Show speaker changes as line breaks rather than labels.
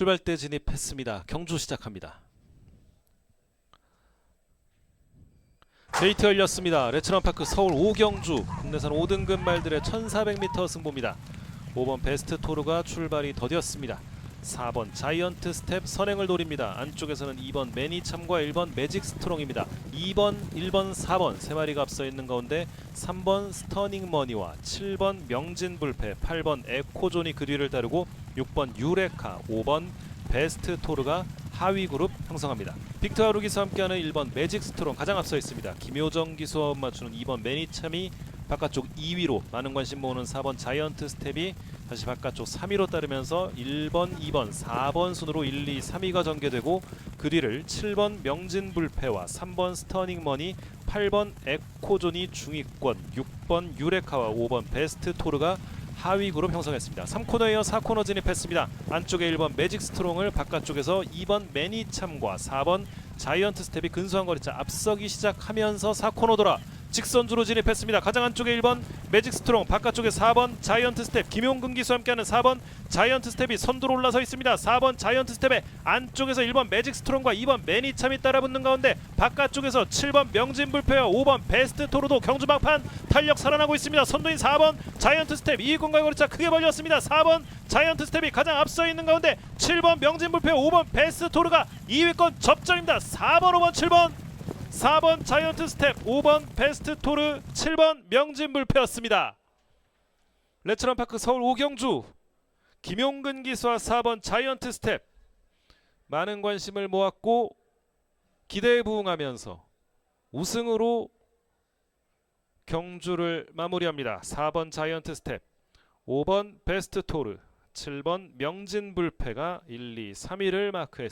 출발대 진입했습니다. 경주 시작합니다. 게이트 열렸습니다. 레츠런파크 서울 오경주 국내산 5등급 말들의 1400m 승부입니다. 5번 베스트 토르가 출발이 더뎠습니다. 4번 자이언트 스텝 선행을 노립니다. 안쪽에서는 2번 매니참과 1번 매직 스트롱입니다. 2번, 1번, 4번 세 마리가 앞서 있는 가운데 3번 스터닝 머니와 7번 명진 불패, 8번 에코존이 그 뒤를 따르고 6번 유레카, 5번 베스트 토르가 하위 그룹 형성합니다. 빅터 하루 기수와 함께하는 1번 매직 스트롱 가장 앞서 있습니다. 김효정 기수와 맞추는 2번 매니참이 바깥쪽 2위로 많은 관심 모으는 4번 자이언트 스텝이 다시 바깥쪽 3위로 따르면서 1번, 2번, 4번 순으로 1, 2, 3위가 전개되고 그 뒤를 7번 명진 불패와 3번 스터닝 머니, 8번 에코존이 중위권, 6번 유레카와 5번 베스트 토르가 하위 그룹 형성했습니다. 3코너에 이어 4코너 진입했습니다. 안쪽에 1번 매직 스트롱을 바깥쪽에서 2번 매니참과 4번 자이언트 스텝이 근소한 거리차 앞서기 시작하면서 4코너 돌아 직선주로 진입했습니다. 가장 안쪽에 1번 매직 스트롱, 바깥쪽에 4번 자이언트 스텝, 김용근 기수와 함께하는 4번 자이언트 스텝이 선두로 올라서 있습니다. 4번 자이언트 스텝의 안쪽에서 1번 매직 스트롱과 2번 매니참이 따라붙는 가운데 바깥쪽에서 7번 명진불패와 5번 베스트 토르도 경주 막판 탄력 살아나고 있습니다. 선두인 4번 자이언트 스텝 2위권과의 거리차 크게 벌렸습니다. 4번 자이언트 스텝이 가장 앞서 있는 가운데 7번 명진불패 5번 베스트 토르가 2위권 접전입니다. 4번 5번 7번 4번 자이언트 스텝, 5번 베스트 토르, 7번 명진불패였습니다. 레츠런파크 서울 오경주 김용근 기수와 4번 자이언트 스텝 많은 관심을 모았고 기대에 부응하면서 우승으로 경주를 마무리합니다. 4번 자이언트 스텝, 5번 베스트 토르, 7번 명진불패가 1, 2, 3위를 마크했습니다.